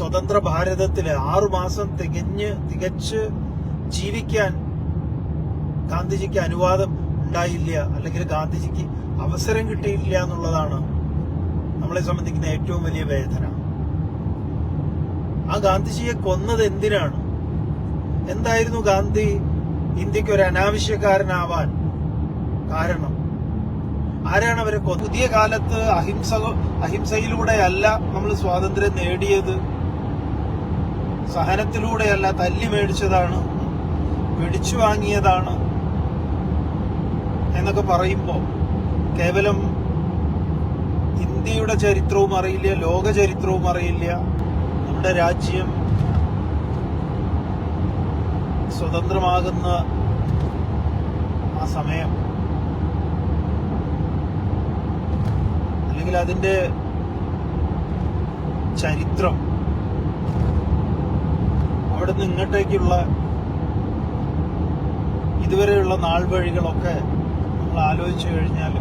സ്വതന്ത്ര ഭാരതത്തിൽ ആറുമാസം തികഞ്ഞ് തികച്ച് ജീവിക്കാൻ ഗാന്ധിജിക്ക് അനുവാദം ഉണ്ടായില്ല അല്ലെങ്കിൽ ഗാന്ധിജിക്ക് അവസരം കിട്ടിയില്ല എന്നുള്ളതാണ് നമ്മളെ സംബന്ധിക്കുന്ന ഏറ്റവും വലിയ വേദന. ആ ഗാന്ധിജിയെ കൊന്നത് എന്തിനാണ്? എന്തായിരുന്നു ഗാന്ധി ഇന്ത്യയ്ക്ക് ഒരു അനാവശ്യക്കാരനാവാൻ കാരണം? ആരാണ് അവരെ പുതിയ കാലത്ത് അഹിംസ അഹിംസയിലൂടെയല്ല നമ്മൾ സ്വാതന്ത്ര്യം നേടിയത്. സഹനത്തിലൂടെയല്ല തല്ലി മേടിച്ചതാണ് പിടിച്ചു വാങ്ങിയതാണ് എന്നൊക്കെ പറയുമ്പോൾ കേവലം ഇന്ത്യയുടെ ചരിത്രവും അറിയില്ല ലോക ചരിത്രവും അറിയില്ല. നമ്മുടെ രാജ്യം സ്വതന്ത്രമാകുന്ന ആ സമയം. അല്ലെങ്കിൽ അതിന്റെ ചരിത്രം. അവിടെ നിന്ന് ഇങ്ങോട്ടേക്കുള്ള ഇതുവരെയുള്ള നാൾ വഴികളൊക്കെ നമ്മൾ ആലോചിച്ചു കഴിഞ്ഞാൽ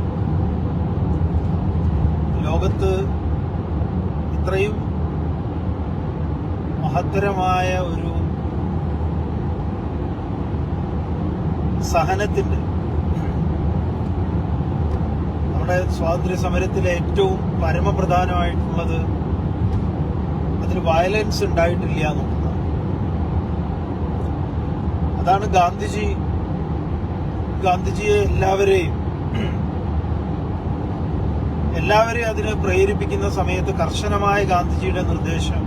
ലോകത്ത് ഇത്രയും മഹത്തരമായ ഒരു സഹനത്തിന്റെ നമ്മുടെ സ്വാതന്ത്ര്യ സമരത്തിലെ ഏറ്റവും പരമപ്രധാനമായിട്ടുള്ളത് അതിൽ വയലൻസ് ഉണ്ടായിട്ടില്ല എന്നുള്ളതാണ് അതാണ് ഗാന്ധിജി ഗാന്ധിജിയെ എല്ലാവരെയും എല്ലാവരെയും അതിനെ പ്രേരിപ്പിക്കുന്ന സമയത്ത് കർശനമായ ഗാന്ധിജിയുടെ നിർദ്ദേശം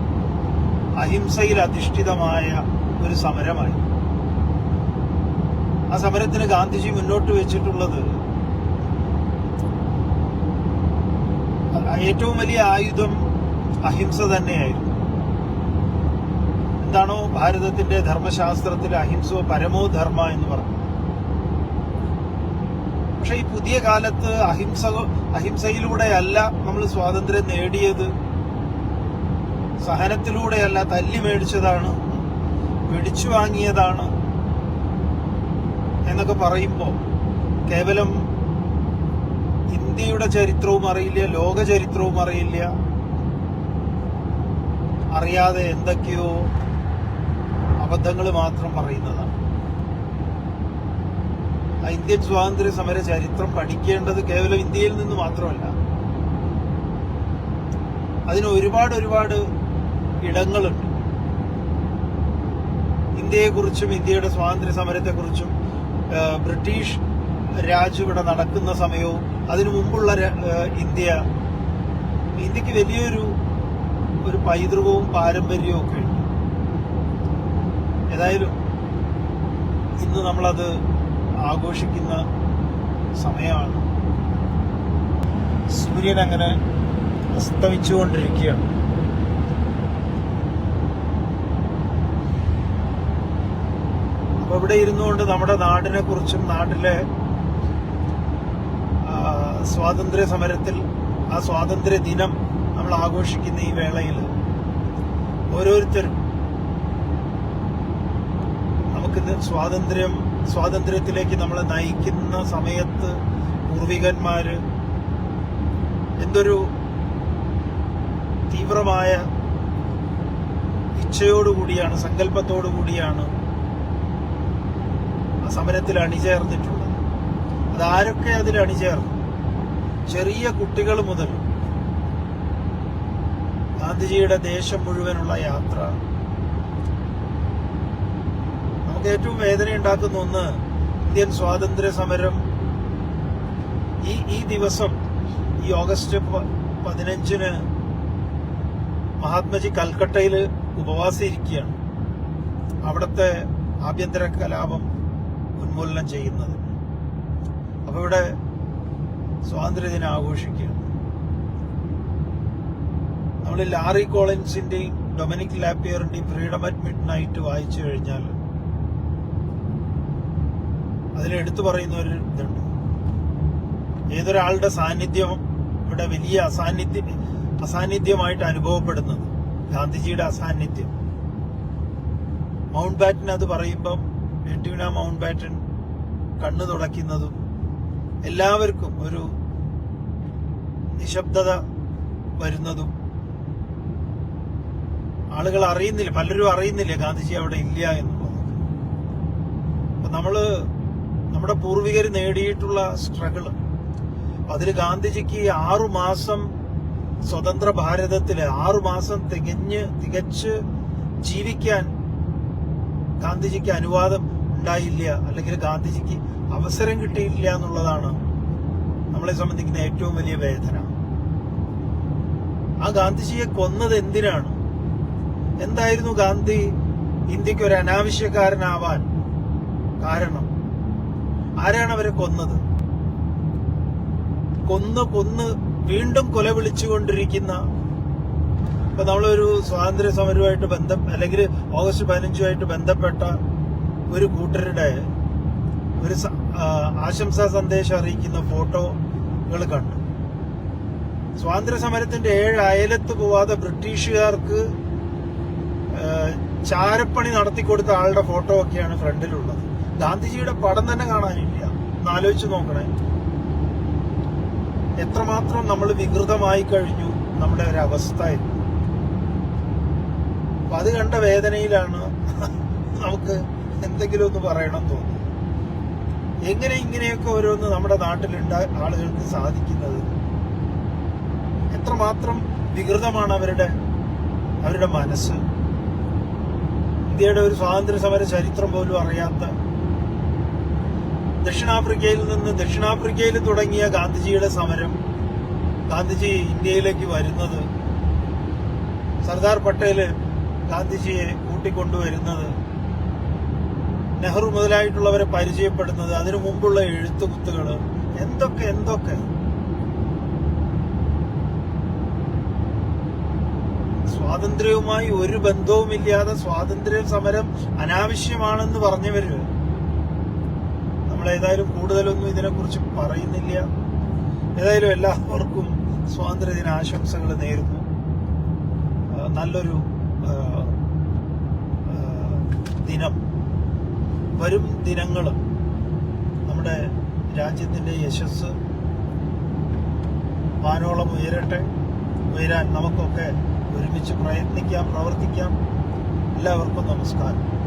അഹിംസയിൽ അധിഷ്ഠിതമായ ഒരു സമരമായി. ആ സമരത്തിന് ഗാന്ധിജി മുന്നോട്ട് വെച്ചിട്ടുള്ളത് ഏറ്റവും വലിയ ആയുധം അഹിംസ തന്നെയായിരുന്നു. എന്താണോ ഭാരതത്തിന്റെ ധർമ്മശാസ്ത്രത്തിൽ അഹിംസോ പരമോ ധർമ്മ എന്ന് പറഞ്ഞു. പക്ഷെ ഈ പുതിയ കാലത്ത് അഹിംസ അഹിംസയിലൂടെയല്ല നമ്മൾ സ്വാതന്ത്ര്യം നേടിയത്. സഹനത്തിലൂടെയല്ല തല്ലി മേടിച്ചതാണ്. പിടിച്ചു വാങ്ങിയതാണ് എന്നൊക്കെ പറയുമ്പോൾ കേവലം ഇന്ത്യയുടെ ചരിത്രവും അറിയില്ല ലോക ചരിത്രവും അറിയില്ല. അറിയാതെ എന്തൊക്കെയോ അബദ്ധങ്ങൾ മാത്രം പറയുന്നതാണ്. ഇന്ത്യൻ സ്വാതന്ത്ര്യ സമര ചരിത്രം പഠിക്കേണ്ടത് കേവലം ഇന്ത്യയിൽ നിന്ന് മാത്രമല്ല. അതിന് ഒരുപാട് ഒരുപാട് ഇടങ്ങളുണ്ട്. ഇന്ത്യയെക്കുറിച്ചും ഇന്ത്യയുടെ സ്വാതന്ത്ര്യ സമരത്തെക്കുറിച്ചും ബ്രിട്ടീഷ് രാജ്യം ഇവിടെ നടക്കുന്ന സമയവും അതിനു മുമ്പുള്ള ഇന്ത്യ ഇന്ത്യയ്ക്ക് വലിയൊരു ഒരു പൈതൃകവും പാരമ്പര്യവും ഒക്കെ ഉണ്ട്. ഏതായാലും ഇന്ന് നമ്മളത് ആഘോഷിക്കുന്ന സമയമാണ്. സൂര്യൻ അങ്ങനെ അസ്തമിച്ചുകൊണ്ടിരിക്കുകയാണ്. അപ്പൊ ഇവിടെ ഇരുന്നുകൊണ്ട് നമ്മുടെ നാടിനെ കുറിച്ചും നാട്ടിലെ സ്വാതന്ത്ര്യ സമരത്തിൽ ആ സ്വാതന്ത്ര്യ ദിനം നമ്മൾ ആഘോഷിക്കുന്ന ഈ വേളയിൽ ഓരോരുത്തരും നമുക്കിന്ന് സ്വാതന്ത്ര്യം സ്വാതന്ത്ര്യത്തിലേക്ക് നമ്മളെ നയിക്കുന്ന സമയത്ത് പൂർവികന്മാർ എന്തൊരു തീവ്രമായ ഇച്ഛയോടുകൂടിയാണ് സങ്കല്പത്തോടുകൂടിയാണ് ആ സമരത്തിൽ അണിചേർന്നിട്ടുള്ളത്. അതാരൊക്കെ അതിൽ അണിചേർന്നു? ചെറിയ കുട്ടികൾ മുതൽ ഗാന്ധിജിയുടെ ദേശം മുഴുവനുള്ള യാത്ര നമുക്ക് ഏറ്റവും വേദനയുണ്ടാക്കുന്ന ഒന്ന് ഇന്ത്യൻ സ്വാതന്ത്ര്യ സമരം ഈ ഈ ദിവസം ഈ ഓഗസ്റ്റ് പതിനഞ്ചിന് മഹാത്മജി കൽക്കട്ടയിൽ ഉപവാസം ഇരിക്കുകയാണ് അവിടുത്തെ ആഭ്യന്തര കലാപം ഉന്മൂലനം ചെയ്യുന്നത്. അപ്പൊ ഇവിടെ സ്വാതന്ത്ര്യദിനം ആഘോഷിക്കുകയാണ്. നമ്മൾ ലാറി കോളിൻസിന്റെയും ഡൊമിനിക് ലാപ്പിയറിന്റെയും ഫ്രീഡം അറ്റ് മിഡ് നൈറ്റ് വായിച്ചു കഴിഞ്ഞാൽ അതിൽ എടുത്തു പറയുന്ന ഒരു ഇതുണ്ട്. ഏതൊരാളുടെ സാന്നിധ്യം ഇവിടെ വലിയ അസാന്നിധ്യം അസാന്നിധ്യമായിട്ട് അനുഭവപ്പെടുന്നത്? ഗാന്ധിജിയുടെ അസാന്നിധ്യം. മൗണ്ട് ബാറ്റൻ അത് പറയുമ്പം വെട്യൂന മൗണ്ട് ബാറ്റൻ കണ്ണു തുടയ്ക്കുന്നതും എല്ലാവർക്കും ഒരു നിശബ്ദത വരുന്നതും ആളുകൾ അറിയുന്നില്ല പലരും അറിയുന്നില്ല ഗാന്ധിജി അവിടെ ഇല്ല എന്നുള്ളത്. അപ്പൊ നമ്മൾ നമ്മുടെ പൂർവികർ നേടിയിട്ടുള്ള സ്ട്രഗിൾ അതിൽ ഗാന്ധിജിക്ക് ആറു മാസം സ്വതന്ത്ര ഭാരതത്തിൽ ആറു മാസം തികഞ്ഞ് തികച്ച് ജീവിക്കാൻ ഗാന്ധിജിക്ക് അനുവാദം ഉണ്ടായില്ല അല്ലെങ്കിൽ ഗാന്ധിജിക്ക് അവസരം കിട്ടിയില്ല എന്നുള്ളതാണ് നമ്മളെ സംബന്ധിക്കുന്ന ഏറ്റവും വലിയ വേദന. ആ ഗാന്ധിജിയെ കൊന്നത് എന്തിനാണ്? എന്തായിരുന്നു ഗാന്ധി ഇന്ത്യയ്ക്ക് ഒരു അനാവശ്യക്കാരനാവാൻ കാരണം? ആരാണ് അവരെ കൊന്നത്? കൊന്ന് കൊന്ന് വീണ്ടും കൊല വിളിച്ചുകൊണ്ടിരിക്കുന്ന ഇപ്പൊ നമ്മളൊരു സ്വാതന്ത്ര്യ സമരവുമായിട്ട് ബന്ധം അല്ലെങ്കിൽ ഓഗസ്റ്റ് പതിനഞ്ചുമായിട്ട് ബന്ധപ്പെട്ട ഒരു കൂട്ടരുടെ ഒരു ആശംസാ സന്ദേശം അറിയിക്കുന്ന ഫോട്ടോകൾ കണ്ടു. സ്വാതന്ത്ര്യ സമരത്തിന്റെ ഏഴ് അയലത്ത് പോവാതെ ബ്രിട്ടീഷുകാർക്ക് ചാരപ്പണി നടത്തിക്കൊടുത്ത ആളുടെ ഫോട്ടോ ഒക്കെയാണ് ഫ്രണ്ടിലുള്ളത്. ഗാന്ധിജിയുടെ പടം തന്നെ കാണാനില്ല. എന്നാലോചിച്ച് നോക്കണേ. എത്രമാത്രം നമ്മൾ വികൃതമായി കഴിഞ്ഞു നമ്മുടെ ഒരു അവസ്ഥ. അപ്പൊ അത് കണ്ട വേദനയിലാണ് നമുക്ക് എന്തെങ്കിലും ഒന്ന് പറയണം തോന്നുന്നത്. എങ്ങനെ ഇങ്ങനെയൊക്കെ ഓരോന്ന് നമ്മുടെ നാട്ടിലുണ്ട ആളുകൾക്ക് സാധിക്കുന്നത്. എത്രമാത്രം വികൃതമാണ് അവരുടെ അവരുടെ മനസ്സ്. ഇന്ത്യയുടെ ഒരു സ്വാതന്ത്ര്യ സമര ചരിത്രം പോലും അറിയാത്ത ദക്ഷിണാഫ്രിക്കയിൽ നിന്ന് ദക്ഷിണാഫ്രിക്കയിൽ തുടങ്ങിയ ഗാന്ധിജിയുടെ സമരം ഗാന്ധിജി ഇന്ത്യയിലേക്ക് വരുന്നത് സർദാർ പട്ടേൽ ഗാന്ധിജിയെ കൂട്ടിക്കൊണ്ടുവരുന്നത് നെഹ്റു മുതലായിട്ടുള്ളവരെ പരിചയപ്പെടുന്നത് അതിനു മുമ്പുള്ള എഴുത്തുകുത്തുകൾ എന്തൊക്കെ എന്തൊക്കെ? സ്വാതന്ത്ര്യവുമായി ഒരു ബന്ധവുമില്ലാതെ സ്വാതന്ത്ര്യ സമരം അനാവശ്യമാണെന്ന് പറഞ്ഞവര് നമ്മൾ ഏതായാലും കൂടുതലൊന്നും ഇതിനെക്കുറിച്ച് പറയുന്നില്ല. ഏതായാലും എല്ലാവർക്കും സ്വാതന്ത്ര്യദിന ആശംസകൾ നേരുന്നു. നല്ലൊരു ദിനം. വരും ദിനങ്ങൾ. നമ്മുടെ രാജ്യത്തിന്റെ യശസ് വാനോളം ഉയരട്ടെ. ഉയരാൻ നമുക്കൊക്കെ ഒരുമിച്ച് പ്രയത്നിക്കാം പ്രവർത്തിക്കാം. എല്ലാവർക്കും നമസ്കാരം.